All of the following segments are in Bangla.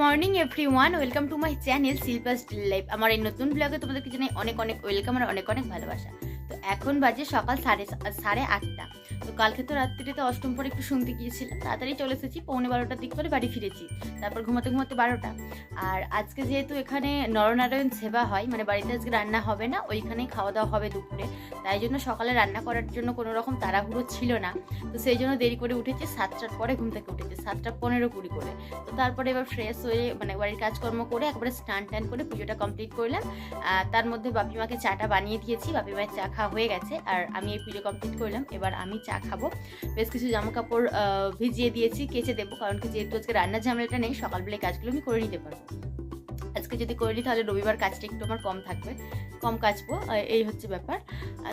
Morning everyone welcome to my channel Shilpa steel life. আমার এই নতুন ব্লগে তোমাদেরকে জানাই অনেক অনেক ওয়েলকাম আর অনেক অনেক ভালোবাসা। এখন বাজে সকাল সাড়ে সাড়ে আটটা। তো কালকে তো রাত্রিতে অষ্টম পরে একটু শুনতে গিয়েছিলাম, তাড়াতাড়ি চলে এসেছি, পৌনে বারোটার দিক করে বাড়ি ফিরেছি, তারপর ঘুমাতে ঘুমাতে বারোটা। আর আজকে যেহেতু এখানে নরনারায়ণ সেবা হয় মানে বাড়িতে আজকে রান্না হবে না, ওইখানেই খাওয়া দাওয়া হবে দুপুরে। তাই জন্য সকালে রান্না করার জন্য কোনো রকম তাড়াহুড়ো ছিল না। তো সেই জন্য দেরি করে উঠেছে, সাতটার পরে ঘুম থেকে উঠেছে, সাতটা পনেরো কুড়ি করে। তো তারপরে এবার ফ্রেশ হয়ে মানে বাড়ির কাজকর্ম করে একবারে স্নান টান করে পুজোটা কমপ্লিট করলাম। তার মধ্যে বাপিমাকে চাটা বানিয়ে দিয়েছি বাপিমার চা খাওয়া হয়ে গেছে। আর আমি এই পুজো কমপ্লিট করলাম। এবার আমি চা খাব। বেশ কিছু জামা কাপড় ভিজিয়ে দিয়েছি, কেচে দেবো। কারণ কি যেহেতু আজকে রান্নার ঝামেলাটা নেই, সকালবেলায় কাজগুলো আমি করে নিতে পারব। আজকে যদি করে নিই, তাহলে রবিবার কাজটা একটু আমার কম থাকবে। কম কাচবো এই হচ্ছে ব্যাপার।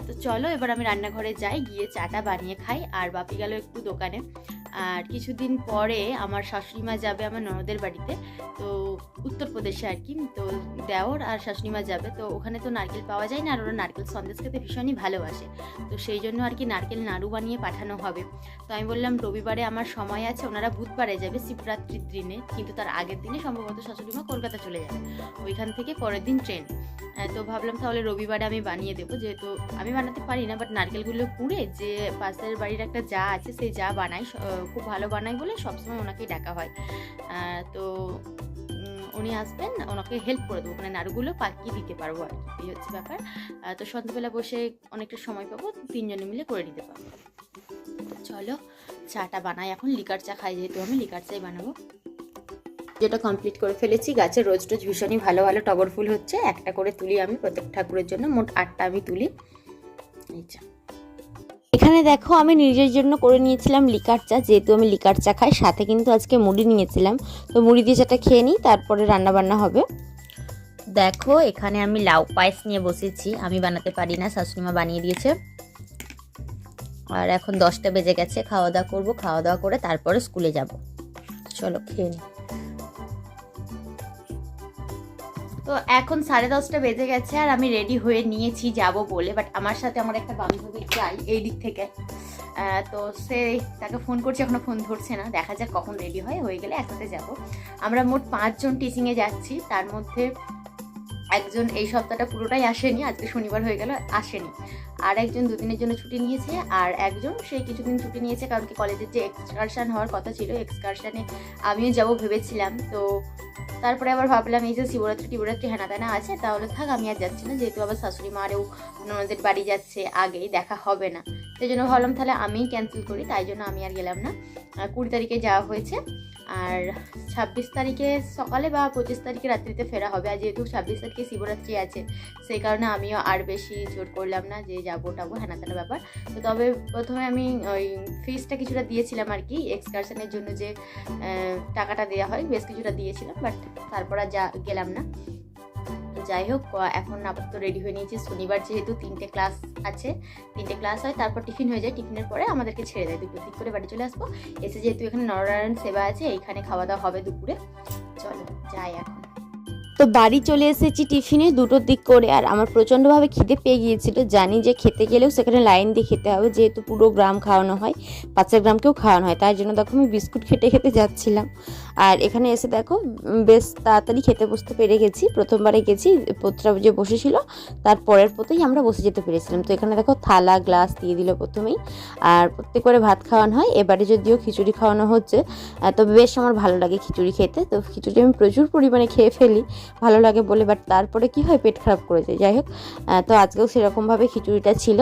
তো চলো, এবার আমি রান্নাঘরে যাই, গিয়ে চাটা বানিয়ে খাই। আর বাপি গেল একটু দোকানে। আর কিছুদিন পরে আমার শাশুড়িমা যাবে আমার ননদের বাড়িতে, তো উত্তরপ্রদেশে আর কি, তো দেওর আর শাশুড়িমা যাবে, তো ওখানে তো নারকেল পাওয়া যায় না, আর ওরা নারকেল সন্দেশ খেতে ভীষণই ভালোবাসে, তো সেই জন্য আর কি নারকেল নাড়ু বানিয়ে পাঠানো হবে। তো আমি বললাম, রবিবারে আমার সময় আছে, ওনারা বুধবারে যাবে শিবরাত্রির দিনে, কিন্তু তার আগের দিনে সম্ভবত শাশুড়িমা কলকাতা চলে যাবে, ওইখান থেকে পরের দিন ট্রেন। তো ভাবলাম তাহলে রবিবারে আমি বানিয়ে দেবো, যেহেতু আমি বানাতে পারি না বাট নারকেলগুলো পুড়ে যে পাশের বাড়ির একটা যা আছে, সেই যা বানাই খুব ভালো বানাই বলে সবসময় ওনাকেই ডাকা হয়। তো উনি আসবেন, ওনাকে হেল্প করে দেবো। মানে নাড়ুগুলো পাকিয়ে দিতে পারব আর কি, এই হচ্ছে ব্যাপার। তো সন্ধ্যাবেলা বসে অনেকটা সময় পাবো, তিনজনে মিলে করে দিতে পারব। চলো, চাটা বানাই এখন, লিকার চা খাই যেহেতু আমি, লিকার চাই বানাবো। যেটা কমপ্লিট করে ফেলেছি গাছের রোজ রোজ ভীষণই ভালো ভালো টগর ফুল হচ্ছে। একটা করে তুলি আমি প্রত্যেক ঠাকুরের জন্য, মোট আটটা আমি তুলি। এই চা। এখানে দেখো, আমি নিজের জন্য করে নিয়েছিলাম লিকার চা, যেহেতু আমি লিকার চা খাই, সাথে কিন্তু আজকে মুড়ি নিয়েছিলাম। তো মুড়ি দিয়ে চাটা খেয়ে নিই, তারপরে রান্নাবান্না হবে। দেখো, এখানে আমি লাউ পায়েস নিয়ে বসেছি। আমি বানাতে পারি না, শাশুড়িমা বানিয়ে দিয়েছে। আর এখন দশটা বেজে গেছে, খাওয়া দাওয়া করব, খাওয়া দাওয়া করে তারপরে স্কুলে যাব। চলো, খেয়ে নিই। তো এখন সাড়ে দশটা বেজে গেছে আর আমি রেডি হয়ে নিয়েছি যাব বলে বাট আমার সাথে আমার একটা বান্ধবী চাই এই দিক থেকে। তো সে তাকে ফোন করছে এখনও ফোন ধরছে না। দেখা যাক কখন রেডি হয়, হয়ে গেলে একসাথে যাব। আমরা মোট পাঁচজন টিচিংয়ে যাচ্ছি, তার মধ্যে একজন এই সপ্তাহটা পুরোটাই আসেনি, আজকে শনিবার হয়ে গেল, আসেনি। আর একজন দুদিনের জন্য ছুটি নিয়েছে আর একজন সেই কিছুদিন ছুটি নিয়েছে কারণ কি কলেজের যে এক্সকারশন হওয়ার কথা ছিল এক্সকারশানে আমিও যাব ভেবেছিলাম। তো তারপরে আবার ভাবলাম, এই যে শিবরাত্রি, টিবরাত্রি হেনা তেনা আছে, তাহলে থাক, আমি আর যাচ্ছি না। যেহেতু আবার শাশুড়ি মারেও ওনাদের বাড়ি যাচ্ছে, আগেই দেখা হবে না। সেই জন্য ভাবলাম তাহলে আমিই ক্যান্সেল করি, তাই জন্য আমি আর গেলাম না। কুড়ি তারিখে যাওয়া হয়েছে। আর ছাব্বিশ তারিখে সকালে বা পঁচিশ তারিখে রাত্রিতে ফেরা হবে। আর যেহেতু ছাব্বিশ তারিখে শিবরাত্রি আছে, সেই কারণে আমিও আর বেশি জোর করলাম না যে যাব টাবো হ্যানা তেনা ব্যাপার। তো তবে প্রথমে আমি ওই ফিজটা কিছুটা দিয়েছিলাম আর কি এক্সকারশনের জন্য যে টাকাটা দেওয়া হয়, বেশ কিছুটা দিয়েছিলাম বাট তারপর আর যা গেলাম না। যাই হোক এখন আপাতত রেডি হয়ে নিয়েছি। শনিবার যেহেতু তিনটে ক্লাস আছে, তিনটে ক্লাস হয়, তারপর টিফিন হয়ে যায়। টিফিনের পরে আমাদেরকে ছেড়ে দেয় দুপুর দিক করে বাড়ি চলে আসব। এসে যেহেতু এখানে নরনারায়ণ সেবা আছে, এইখানে খাওয়া দাওয়া হবে দুপুরে। চলো, যাই এখন। তো বাড়ি চলে এসেছি টিফিনে দুটোর দিক করে। আর আমার প্রচণ্ডভাবে খিদে পেয়ে গিয়েছিল। জানি যে খেতে গেলেও সেখানে লাইন দিয়ে খেতে হবে, যেহেতু পুরো গ্রাম খাওয়ানো হয় পাঁচের গ্রামকেও খাওয়ানো হয়। তার জন্য দেখো আমি বিস্কুট খেতে খেতে যাচ্ছিলাম। আর এখানে এসে দেখো বেশ তাড়াতাড়ি খেতে বসতে পেরে গেছি। প্রথমবারে গেছি, পোতরা যে বসেছিল, তার পরের পোতেই আমরা বসে যেতে পেরেছিলাম। তো এখানে দেখো, থালা, গ্লাস দিয়ে দিল প্রথমেই। আর প্রত্যেকবারে ভাত খাওয়ানো হয়। এবারে যদিও খিচুড়ি খাওয়ানো হচ্ছে তবে বেশ আমার ভালো লাগে খিচুড়ি খেতে। তো খিচুড়ি আমি প্রচুর পরিমাণে খেয়ে ফেলি, ভালো লাগে বলে। বাট তারপরে কি হয়, পেট খারাপ করে যায়। যাই হোক তো আজকেও সেরকমভাবে খিচুড়িটা ছিল।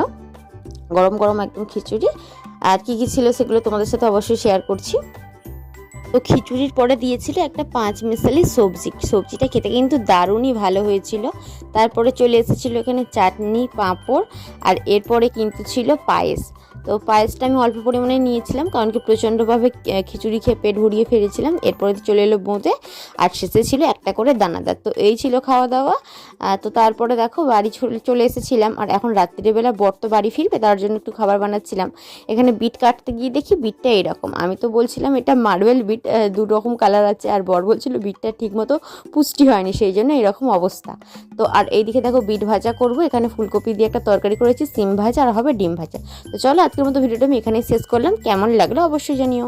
গরম গরম একদম খিচুড়ি। আর কি কি ছিল সেগুলো তোমাদের সাথে অবশ্যই শেয়ার করছি। তো খিচুড়ির পরে দিয়েছিল একটা পাঁচ মিশালি সবজি। সবজিটা খেতে কিন্তু দারুণই ভালো হয়েছিল। তারপরে চলে এসেছিল এখানে চাটনি, পাঁপড় আর এরপরে কিন্তু ছিল পায়েস। তো পায়েসটা আমি অল্প পরিমাণে নিয়েছিলাম, কারণ কি প্রচণ্ডভাবে খিচুড়ি খেয়ে পেট ভরিয়ে ফেলেছিলাম। এরপরে চলে এলো বোঁদে, আর শেষে ছিল একটা করে দানাদার। তো এই ছিল খাওয়া দাওয়া তো তারপরে দেখো বাড়ি চলে- এসেছিলাম, আর এখন রাত্রিবেলা বর তো বাড়ি ফিরবে, তার জন্য একটু খাবার বানাচ্ছিলাম। এখানে বিট কাটতে গিয়ে দেখি বিটটা এরকম। আমি তো বলছিলাম এটা মার্বেল বিট দু রকম কালার আছে, আর বর বলছিল বিটটা ঠিকমতো পুষ্টি হয়নি, সেই জন্য এরকম অবস্থা। তো আর এইদিকে দেখো বিট ভাজা করব, এখানে ফুলকপি দিয়ে একটা তরকারি করেছি, সিম ভাজা, আর হবে ডিম ভাজা। তো চলো আজকের মতো ভিডিওটা আমি এখানেই শেষ করলাম। কেমন লাগল অবশ্যই জানিও।